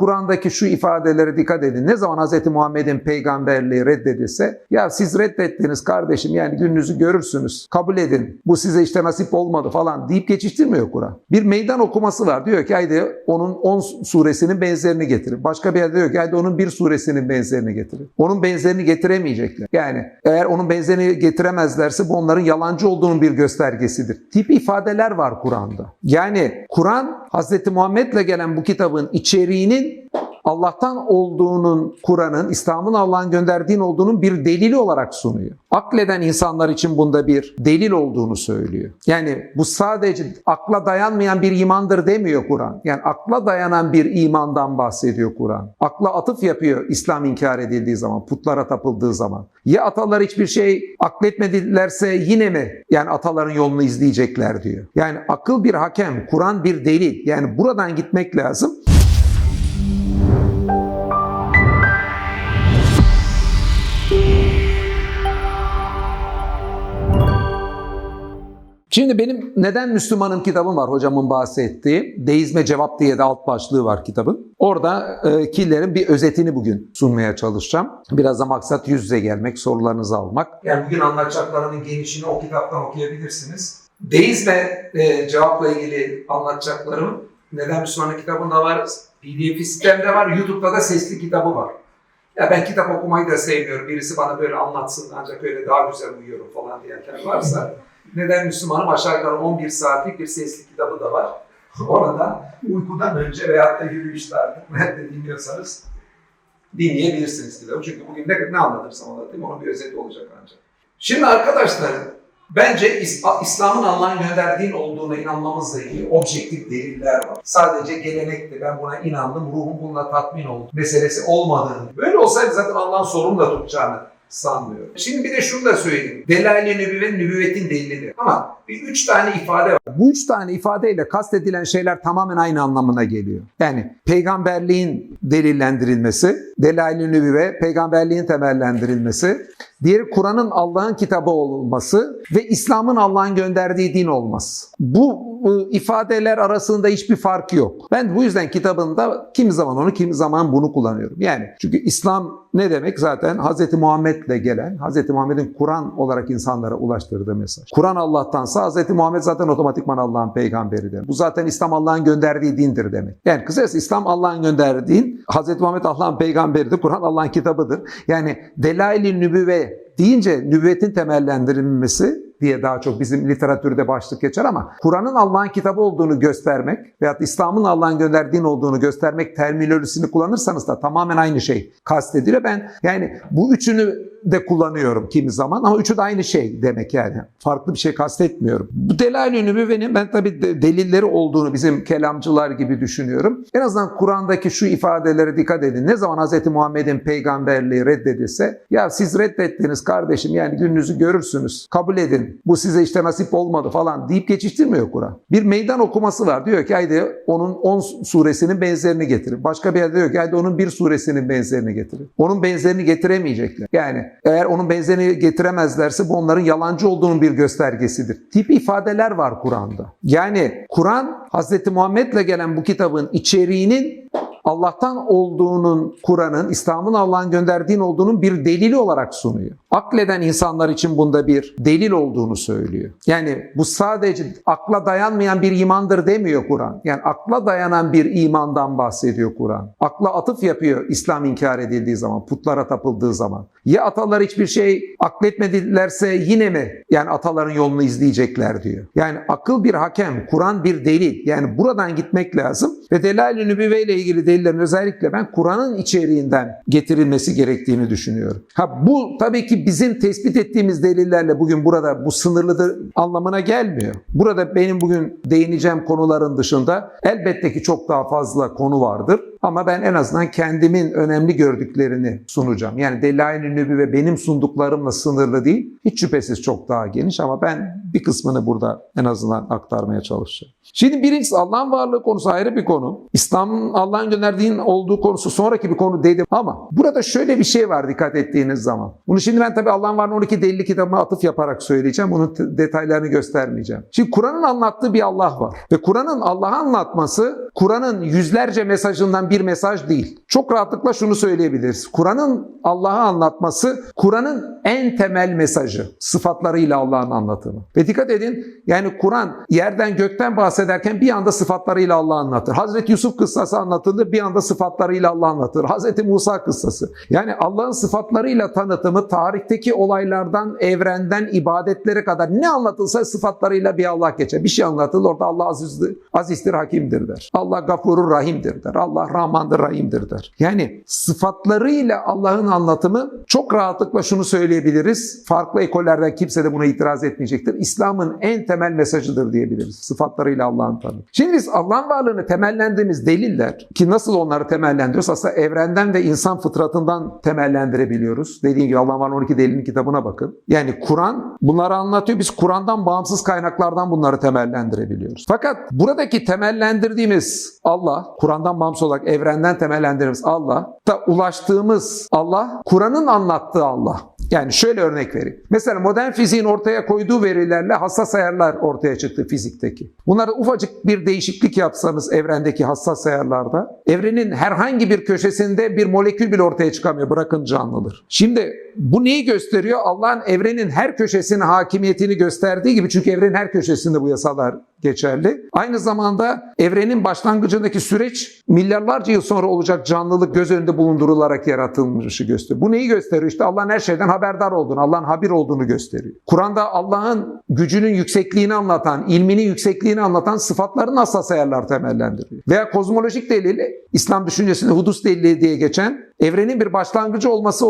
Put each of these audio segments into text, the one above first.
Kur'an'daki şu ifadelere dikkat edin. Ne zaman Hz. Muhammed'in peygamberliği reddedilse ya siz reddettiniz kardeşim yani gününüzü görürsünüz. Kabul edin. Bu size işte nasip olmadı falan deyip geçiştirmiyor Kur'an. Bir meydan okuması var. Diyor ki haydi onun 10 suresinin benzerini getirin. Başka bir yerde diyor ki haydi onun bir suresinin benzerini getirin. Onun benzerini getiremeyecekler. Yani eğer onun benzerini getiremezlerse bu onların yalancı olduğunun bir göstergesidir. Tip ifadeler var Kur'an'da. Yani Kur'an Hz. Muhammed'le gelen bu kitabın içeriğinin Allah'tan olduğunun, Kur'an'ın, İslam'ın Allah'ın gönderdiğin olduğunun bir delili olarak sunuyor. Akleden insanlar için bunda bir delil olduğunu söylüyor. Yani bu sadece akla dayanmayan bir imandır demiyor Kur'an. Yani akla dayanan bir imandan bahsediyor Kur'an. Akla atıf yapıyor İslam inkar edildiği zaman, putlara tapıldığı zaman. Ya atalar hiçbir şey akletmedilerse yine mi yani ataların yolunu izleyecekler diyor. Yani akıl bir hakem, Kur'an bir delil. Yani buradan gitmek lazım. Şimdi benim Neden Müslümanım kitabım var hocamın bahsettiği. Deizme Cevap diye de alt başlığı var kitabın. Orada e, killerin bir özetini bugün sunmaya çalışacağım. Biraz da maksat yüz yüze gelmek, sorularınızı almak. Yani bugün anlatacaklarımın genişini o kitaptan okuyabilirsiniz. Deizme e, cevapla ilgili anlatacaklarım Neden Müslümanım kitabında var. PDF sistemde var. YouTube'da da sesli kitabı var. Ya ben kitap okumayı da sevmiyorum. Birisi bana böyle anlatsın ancak öyle daha güzel uyuyorum falan diyenler varsa neden Müslümanım aşağı yukarı 11 saatlik bir sesli kitabı da var. Orada uykudan önce veyahut da yürüyüşlerde nerede dinliyorsanız dinleyebilirsiniz kitabı. Çünkü bugün ne, ne anlatırsam anlatayım onun bir özeti olacak ancak. Şimdi arkadaşlar bence İs- İslam'ın Allah'ın gönderdiğin olduğuna inanmamızla ilgili objektif deliller var. Sadece gelenekti ben buna inandım ruhum bununla tatmin oldu meselesi olmadığını. Böyle olsaydı zaten Allah'ın sorumlu da tutacağını sanmıyorum. Şimdi bir de şunu da söyleyeyim. Delail-i nübüvvet nübüvvetin delilidir. Ama bir üç tane ifade var. Bu üç tane ifadeyle kastedilen şeyler tamamen aynı anlamına geliyor. Yani peygamberliğin delillendirilmesi, delail-i nübüvve, peygamberliğin temellendirilmesi, diğeri Kur'an'ın Allah'ın kitabı olması ve İslam'ın Allah'ın gönderdiği din olması. Bu ifadeler arasında hiçbir fark yok. Ben bu yüzden kitabında kimi zaman onu kimi zaman bunu kullanıyorum. Yani çünkü İslam ne demek zaten Hz. Muhammed'le gelen, Hz. Muhammed'in Kur'an olarak insanlara ulaştırdığı mesaj. Kur'an Allah'tansa Hz. Muhammed zaten otomatikman Allah'ın peygamberidir. Bu zaten İslam Allah'ın gönderdiği dindir demek. Yani kısacası İslam Allah'ın gönderdiği din, Hz. Muhammed Allah'ın peygamberidir, Kur'an Allah'ın kitabıdır. Yani delail-i nübüvve deyince nübüvvetin temellendirilmesi diye daha çok bizim literatürde başlık geçer ama Kur'an'ın Allah'ın kitabı olduğunu göstermek veyahut İslam'ın Allah'ın gönderdiğin olduğunu göstermek terminolojisini kullanırsanız da tamamen aynı şey kastediliyor. Ben yani bu üçünü de kullanıyorum kimi zaman ama üçü de aynı şey demek yani. Farklı bir şey kastetmiyorum. Bu delail-i nübüvvenin ben tabii de- delilleri olduğunu bizim kelamcılar gibi düşünüyorum. En azından Kur'an'daki şu ifadelere dikkat edin. Ne zaman Hz. Muhammed'in peygamberliği reddedilse ya siz reddettiniz kardeşim yani gününüzü görürsünüz. Kabul edin. Bu size işte nasip olmadı falan deyip geçiştirmiyor Kur'an. Bir meydan okuması var. Diyor ki haydi onun 10 suresinin benzerini getirin. Başka bir yerde diyor ki haydi onun bir suresinin benzerini getirin. Onun benzerini getiremeyecekler. Yani eğer onun benzerini getiremezlerse bu onların yalancı olduğunun bir göstergesidir. Tip ifadeler var Kur'an'da. Yani Kur'an Hz. Muhammed'le gelen bu kitabın içeriğinin Allah'tan olduğunun, Kur'an'ın, İslam'ın Allah'ın gönderdiğin olduğunun bir delili olarak sunuyor. Akleden insanlar için bunda bir delil olduğunu söylüyor. Yani bu sadece akla dayanmayan bir imandır demiyor Kur'an. Yani akla dayanan bir imandan bahsediyor Kur'an. Akla atıf yapıyor İslam inkar edildiği zaman, putlara tapıldığı zaman. Ya atalar hiçbir şey akletmedilerse yine mi yani ataların yolunu izleyecekler diyor. Yani akıl bir hakem, Kur'an bir delil. Yani buradan gitmek lazım. Ve Delail-i Nübüvve ile ilgili delillerin özellikle ben Kur'an'ın içeriğinden getirilmesi gerektiğini düşünüyorum. Ha bu tabii ki bizim tespit ettiğimiz delillerle bugün burada bu sınırlıdır anlamına gelmiyor. Burada benim bugün değineceğim konuların dışında elbette ki çok daha fazla konu vardır. Ama ben en azından kendimin önemli gördüklerini sunacağım. Yani Delail-i Nübüvve benim sunduklarımla sınırlı değil. Hiç şüphesiz çok daha geniş ama ben bir kısmını burada en azından aktarmaya çalışacağım. Şimdi birincisi Allah'ın varlığı konusu ayrı bir konu. İslam'ın Allah'ın gönderdiğin olduğu konusu sonraki bir konu dedim ama burada şöyle bir şey var dikkat ettiğiniz zaman. Bunu şimdi ben tabii Allah'ın varlığına 12 delili kitabıma atıf yaparak söyleyeceğim. Bunun detaylarını göstermeyeceğim. Şimdi Kur'an'ın anlattığı bir Allah var. Ve Kur'an'ın Allah'ı anlatması Kur'an'ın yüzlerce mesajından bir mesaj değil. Çok rahatlıkla şunu söyleyebiliriz. Kur'an'ın Allah'ı anlatması Kur'an'ın en temel mesajı. Sıfatlarıyla Allah'ın anlatımı. Ve dikkat edin yani Kur'an yerden gökten bahsederken bir anda sıfatlarıyla Allah anlatır. Hazreti Yusuf kıssası anlatılır bir anda sıfatlarıyla Allah anlatır. Hazreti Musa kıssası. Yani Allah'ın sıfatlarıyla tanıtımı tarihteki olaylardan, evrenden, ibadetlere kadar ne anlatılsa sıfatlarıyla bir Allah geçer. Bir şey anlatılır orada Allah azizdir, azizdir, hakimdir der. Allah gafurur, rahimdir der. Allah rahmandır, rahimdir der. Yani sıfatlarıyla Allah'ın anlatımı çok rahatlıkla şunu söyleyebiliriz. Farklı ekollerden kimse de buna itiraz etmeyecektir. İslam'ın en temel mesajıdır diyebiliriz. Sıfatlarıyla Allah'ın tanımı. Şimdi biz Allah'ın varlığını temellendiğimiz deliller ki nasıl onları temellendiriyoruz? Aslında evrenden ve insan fıtratından temellendirebiliyoruz. Dediğim gibi Allah'ın varlığının 12 delilinin kitabına bakın. Yani Kur'an bunları anlatıyor. Biz Kur'an'dan bağımsız kaynaklardan bunları temellendirebiliyoruz. Fakat buradaki temellendirdiğimiz Allah, Kur'an'dan bağımsız olarak evrenden temellendirdiğimiz Allah da ulaştığımız Allah, Kur'an'ın anlattığı Allah. Yani şöyle örnek vereyim. Mesela modern fiziğin ortaya koyduğu verilerle hassas ayarlar ortaya çıktı fizikteki. Bunlarda ufacık bir değişiklik yapsanız evrendeki hassas ayarlarda evrenin herhangi bir köşesinde bir molekül bile ortaya çıkamıyor. Bırakın canlıdır. Şimdi bu neyi gösteriyor? Allah'ın evrenin her köşesine hakimiyetini gösterdiği gibi çünkü evrenin her köşesinde bu yasalar geçerli. Aynı zamanda evrenin başlangıcındaki süreç milyarlarca yıl sonra olacak canlılık göz önünde bulundurularak yaratılmışı gösteriyor. Bu neyi gösteriyor? İşte Allah'ın her şeyden haberdar olduğunu, Allah'ın habir olduğunu gösteriyor. Kur'an'da Allah'ın gücünün yüksekliğini anlatan, ilminin yüksekliğini anlatan sıfatların hassas ayarlar temellendiriyor. Veya kozmolojik delil, İslam düşüncesinde hudus delili diye geçen evrenin bir başlangıcı olması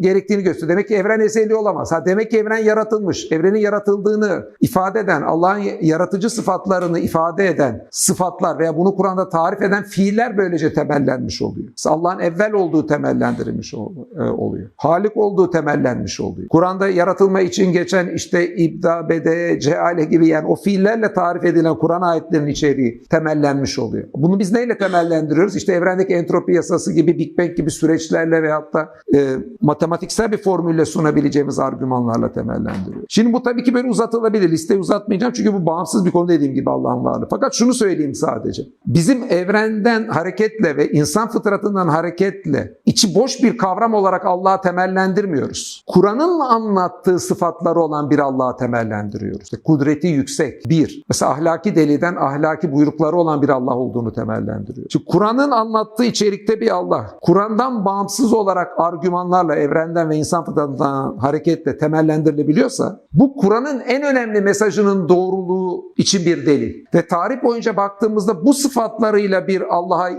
gerektiğini gösteriyor. Demek ki evren ezeli olamaz. Ha demek ki evren yaratılmış. Evrenin yaratıldığını ifade eden, Allah'ın yaratıcı sıfatlarını ifade eden sıfatlar veya bunu Kur'an'da tarif eden fiiller böylece temellenmiş oluyor. Allah'ın evvel olduğu temellendirilmiş e, oluyor. Halik olduğu temellenmiş oluyor. Kur'an'da yaratılma için geçen işte ibda, bede, ceale gibi yani o fiillerle tarif edilen Kur'an ayetlerinin içeriği temellenmiş oluyor. Bunu biz neyle temellendiriyoruz? İşte evrendeki entropi yasası gibi, Big Bang gibi süreçlerle veyahut da e, matematiksel bir formülle sunabileceğimiz argümanlarla temellendiriyor. Şimdi bu tabii ki böyle uzatılabilir. Listeyi uzatmayacağım çünkü bu bağımsız bir konu dediğim gibi Allah'ın varlığı. Fakat şunu söyleyeyim sadece. Bizim evrenden hareketle ve insan fıtratından hareketle içi boş bir kavram olarak Allah'ı temellendirmiyoruz. Kur'an'ın anlattığı sıfatları olan bir Allah'ı temellendiriyoruz. İşte kudreti yüksek. Bir. Mesela ahlaki deliden ahlaki buyrukları olan bir Allah olduğunu temellendiriyor. Şimdi Kur'an'ın anlattığı içerikte bir Allah. Kur'an'dan bağımsız olarak argümanlarla evrenden ve insan fıtratından hareketle temellendirilebiliyorsa bu Kur'an'ın en önemli mesajının doğruluğu için bir delil. Ve tarih boyunca baktığımızda bu sıfatlarıyla bir Allah'a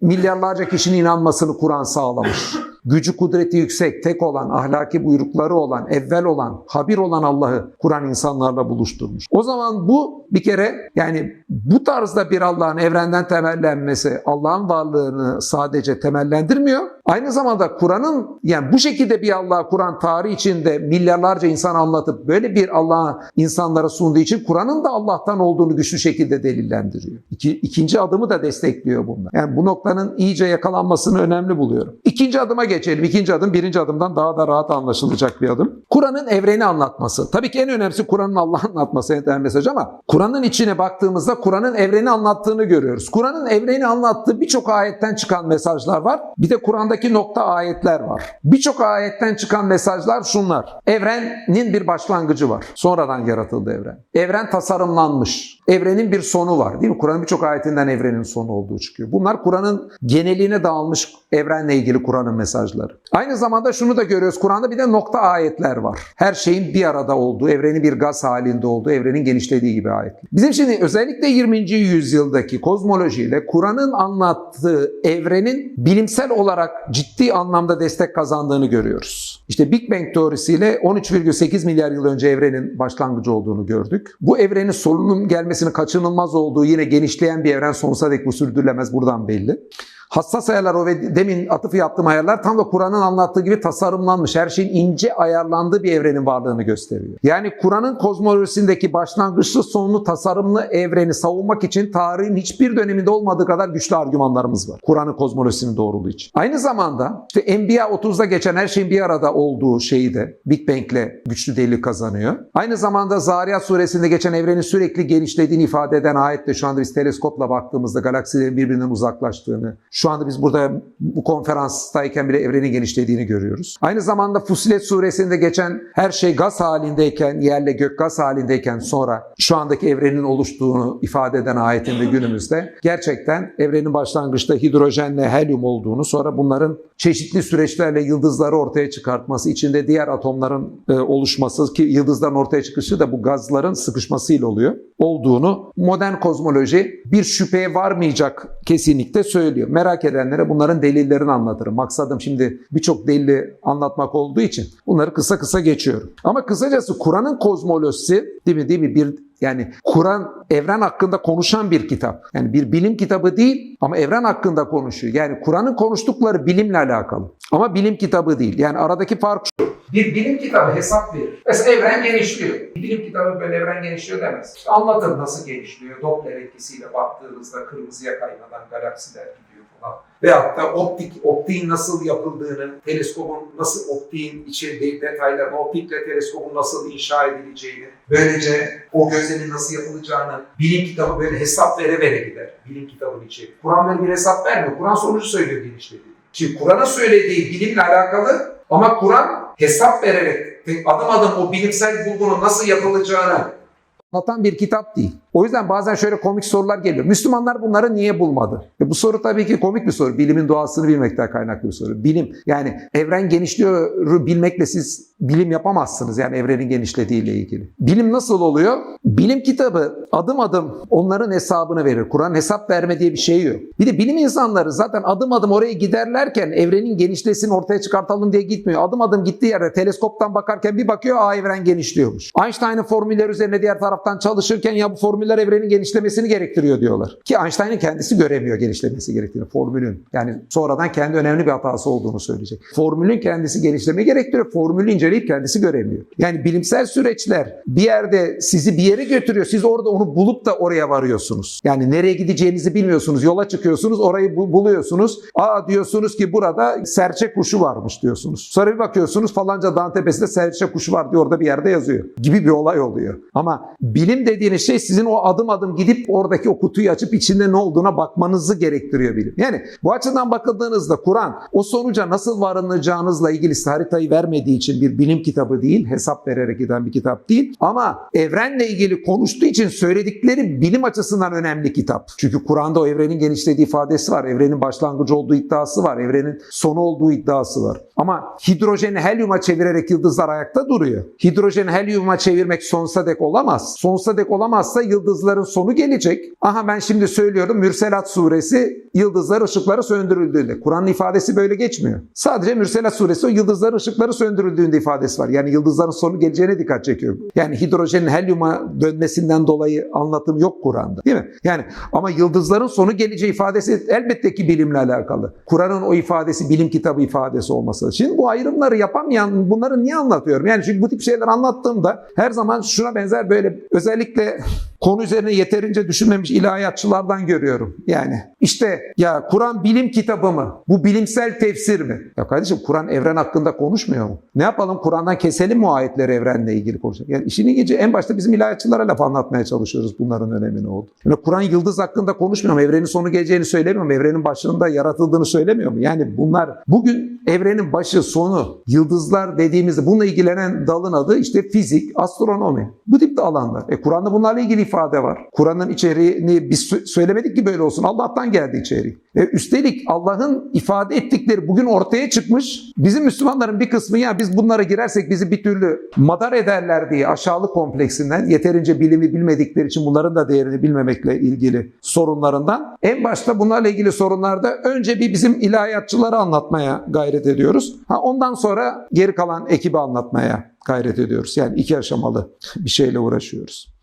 milyarlarca kişinin inanmasını Kur'an sağlamış. Gücü kudreti yüksek, tek olan, ahlaki buyrukları olan, evvel olan, habir olan Allah'ı Kur'an insanlarla buluşturmuş. O zaman bu bir kere yani bu tarzda bir Allah'ın evrenden temellenmesi Allah'ın varlığını sadece temellendirmiyor. Aynı zamanda Kur'an'ın yani bu şekilde bir Allah'ı Kur'an tarih içinde milyarlarca insan anlatıp böyle bir Allah'a insanlara sunduğu için Kur'an'ın da Allah'tan olduğunu güçlü şekilde delillendiriyor. İki, ikinci adımı da destekliyor bunlar. Yani bu noktanın iyice yakalanmasını önemli buluyorum. İkinci adıma geçelim. İkinci adım birinci adımdan daha da rahat anlaşılacak bir adım. Kur'an'ın evreni anlatması. Tabii ki en önemlisi Kur'an'ın Allah'ı anlatması en mesaj ama Kur'an'ın içine baktığımızda Kur'an'ın evreni anlattığını görüyoruz. Kur'an'ın evreni anlattığı birçok ayetten çıkan mesajlar var. Bir de Kur'an'daki nokta ayetler var. Birçok ayetten çıkan mesajlar şunlar. Evrenin bir başlangıcı var. Sonradan yaratıldı evren. Evren tasarımlanmış. Evrenin bir sonu var değil mi? Kur'an'ın birçok ayetinden evrenin sonu olduğu çıkıyor. Bunlar Kur'an'ın geneline dağılmış evrenle ilgili Kur'an'ın mesajları. Aynı zamanda şunu da görüyoruz. Kur'an'da bir de nokta ayetler var. Her şeyin bir arada olduğu, evrenin bir gaz halinde olduğu, evrenin genişlediği gibi ayetler. Bizim şimdi özellikle 20. yüzyıldaki kozmolojiyle Kur'an'ın anlattığı evrenin bilimsel olarak ciddi anlamda destek kazandığını görüyoruz. İşte Big Bang teorisiyle 13,8 milyar yıl önce evrenin başlangıcı olduğunu gördük. Bu evrenin sonunun gelmesinin kaçınılmaz olduğu yine genişleyen bir evren sonsuza dek bu sürdürülemez buradan belli. Hassas ayarlar o ve demin atıfı yaptığım ayarlar tam da Kur'an'ın anlattığı gibi tasarımlanmış. Her şeyin ince ayarlandığı bir evrenin varlığını gösteriyor. Yani Kur'an'ın kozmolojisindeki başlangıçlı sonlu tasarımlı evreni savunmak için tarihin hiçbir döneminde olmadığı kadar güçlü argümanlarımız var. Kur'an'ın kozmolojisinin doğruluğu için. Aynı zamanda işte Enbiya 30'da geçen her şeyin bir arada olduğu şeyi de Big Bang'le güçlü delil kazanıyor. Aynı zamanda Zariyat suresinde geçen evrenin sürekli genişlediğini ifade eden ayet de şu anda biz teleskopla baktığımızda galaksilerin birbirinden uzaklaştığını, şu anda biz burada bu konferanstayken bile evrenin genişlediğini görüyoruz. Aynı zamanda Fusilet suresinde geçen her şey gaz halindeyken, yerle gök gaz halindeyken sonra şu andaki evrenin oluştuğunu ifade eden ayetinde günümüzde gerçekten evrenin başlangıçta hidrojenle helyum olduğunu sonra bunların çeşitli süreçlerle yıldızları ortaya çıkartması, içinde diğer atomların e, oluşması ki yıldızların ortaya çıkışı da bu gazların sıkışmasıyla oluyor olduğunu modern kozmoloji bir şüpheye varmayacak kesinlikle söylüyor. Merak edenlere bunların delillerini anlatırım. Maksadım şimdi birçok delili anlatmak olduğu için bunları kısa kısa geçiyorum. Ama kısacası Kur'an'ın kozmolojisi değil mi değil mi bir yani Kur'an evren hakkında konuşan bir kitap. Yani bir bilim kitabı değil ama evren hakkında konuşuyor. Yani Kur'an'ın konuştukları bilimle alakalı. Ama bilim kitabı değil. Yani aradaki fark şu. Bir bilim kitabı hesap verir. Mesela evren genişliyor. Bir bilim kitabı böyle evren genişliyor demez. İşte anlatır nasıl genişliyor. Doppler etkisiyle baktığınızda kırmızıya kaymadan galaksiler falan. Veyahut da optik, optiğin nasıl yapıldığını, teleskopun nasıl optiğin içi detaylarını, optikle teleskopun nasıl inşa edileceğini, böylece o gözlemin nasıl yapılacağını bilim kitabı böyle hesap vere vere gider. Bilim kitabının içi. Kur'an böyle bir hesap vermiyor. Kur'an sonucu söylüyor genişlediğini. Şimdi Kur'an'a söylediği bilimle alakalı ama Kur'an hesap vererek adım adım o bilimsel bulgunun nasıl yapılacağını anlatan bir kitap değil. O yüzden bazen şöyle komik sorular geliyor. Müslümanlar bunları niye bulmadı? E bu soru tabii ki komik bir soru. Bilimin doğasını bilmekten kaynaklı bir soru. Bilim yani evren genişliyor bilmekle siz bilim yapamazsınız yani evrenin genişlediğiyle ilgili. Bilim nasıl oluyor? Bilim kitabı adım adım onların hesabını verir. Kur'an hesap verme diye bir şey yok. Bir de bilim insanları zaten adım adım oraya giderlerken evrenin genişlesini ortaya çıkartalım diye gitmiyor. Adım adım gittiği yerde teleskoptan bakarken bir bakıyor aa evren genişliyormuş. Einstein'ın formülleri üzerine diğer taraftan çalışırken ya bu formüller evrenin genişlemesini gerektiriyor diyorlar. Ki Einstein'ın kendisi göremiyor genişlemesi gerektiğini formülün. Yani sonradan kendi önemli bir hatası olduğunu söyleyecek. Formülün kendisi genişleme gerektiriyor. Formülü inceleyip kendisi göremiyor. Yani bilimsel süreçler bir yerde sizi bir yere götürüyor. Siz orada onu bulup da oraya varıyorsunuz. Yani nereye gideceğinizi bilmiyorsunuz. Yola çıkıyorsunuz. Orayı bu- buluyorsunuz. Aa diyorsunuz ki burada serçe kuşu varmış diyorsunuz. Sonra bir bakıyorsunuz falanca dağın tepesinde serçe kuşu var diyor orada bir yerde yazıyor. Gibi bir olay oluyor. Ama bilim dediğiniz şey sizin o adım adım gidip oradaki o kutuyu açıp içinde ne olduğuna bakmanızı gerektiriyor bilim. Yani bu açıdan bakıldığınızda Kur'an o sonuca nasıl varılacağınızla ilgili haritayı vermediği için bir bilim kitabı değil, hesap vererek giden bir kitap değil. Ama evrenle ilgili konuştuğu için söyledikleri bilim açısından önemli kitap. Çünkü Kur'an'da o evrenin genişlediği ifadesi var. Evrenin başlangıcı olduğu iddiası var. Evrenin sonu olduğu iddiası var. Ama hidrojeni helyuma çevirerek yıldızlar ayakta duruyor. Hidrojeni helyuma çevirmek sonsuza dek olamaz. Sonsuza dek olamazsa yıldızların sonu gelecek. Aha ben şimdi söylüyorum Mürselat suresi yıldızlar ışıkları söndürüldüğünde. Kur'an'ın ifadesi böyle geçmiyor. Sadece Mürselat suresi o yıldızların ışıkları söndürüldüğünde ifadesi var. Yani yıldızların sonu geleceğine dikkat çekiyor. Yani hidrojenin helyuma dönmesinden dolayı anlatım yok Kur'an'da. Değil mi? Yani ama yıldızların sonu geleceği ifadesi elbette ki bilimle alakalı. Kur'an'ın o ifadesi bilim kitabı ifadesi olması. Şimdi bu ayrımları yapamayan bunları niye anlatıyorum? Yani çünkü bu tip şeyler anlattığımda her zaman şuna benzer böyle özellikle konu üzerine yeterince düşünmemiş ilahiyatçılardan görüyorum. Yani işte ya Kur'an bilim kitabı mı? Bu bilimsel tefsir mi? Ya kardeşim Kur'an evren hakkında konuşmuyor mu? Ne yapalım Kur'an'dan keselim mu ayetleri evrenle ilgili konuşalım? Yani işin ilginci en başta bizim ilahiyatçılara laf anlatmaya çalışıyoruz bunların önemini oldu. Yani Kur'an yıldız hakkında konuşmuyor mu? Evrenin sonu geleceğini söylemiyor mu? Evrenin başında yaratıldığını söylemiyor mu? Yani bunlar bugün evrenin başı sonu yıldızlar dediğimizde bununla ilgilenen dalın adı işte fizik, astronomi. Bu tip de alanlar. E Kur'an'da bunlarla ilgili ifade var. Kur'an'ın içeriğini biz sö- söylemedik ki böyle olsun. Allah'tan geldi içeriği. E üstelik Allah'ın ifade ettikleri bugün ortaya çıkmış. Bizim Müslümanların bir kısmı ya biz bunlara girersek bizi bir türlü madar ederler diye aşağılık kompleksinden yeterince bilimi bilmedikleri için bunların da değerini bilmemekle ilgili sorunlarından en başta bunlarla ilgili sorunlarda önce bir bizim ilahiyatçıları anlatmaya gayret ediyoruz. Ha ondan sonra geri kalan ekibi anlatmaya gayret ediyoruz. Yani iki aşamalı bir şeyle uğraşıyoruz.